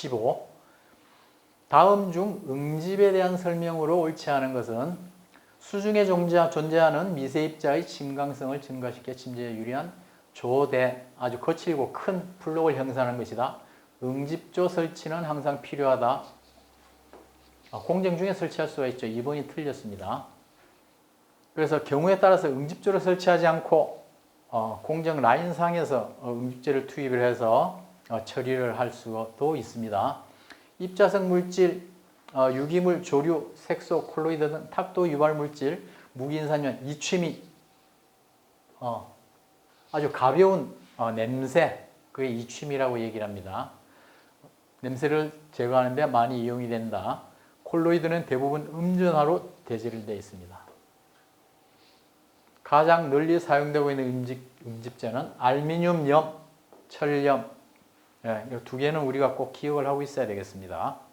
15. 다음 중 응집에 대한 설명으로 옳지 않은 것은 수중에 존재- 존재하는 미세입자의 침강성을 증가시켜 침제에 유리한 조대 아주 거칠고 큰 블록을 형성하는 것이다. 응집조 설치는 항상 필요하다. 아, 공정 중에 설치할 수가 있죠. 2번이 틀렸습니다. 그래서 경우에 따라서 응집조를 설치하지 않고 어, 공정 라인상에서 어, 응집제를 투입을 해서 어, 처리를 할 수도 있습니다. 입자성 물질, 어, 유기물, 조류, 색소, 콜로이드 등 탁도 유발 물질, 무기인산면, 이취미, 어, 아주 가벼운 어, 냄새, 그게 이취미라고 얘기를 합니다. 냄새를 제거하는데 많이 이용이 된다. 콜로이드는 대부분 음전화로 대체를 되어 있습니다. 가장 널리 사용되고 있는 음집, 음집제는 알미늄염, 철염, 예, 이두 개는 우리가 꼭 기억을 하고 있어야 되겠습니다.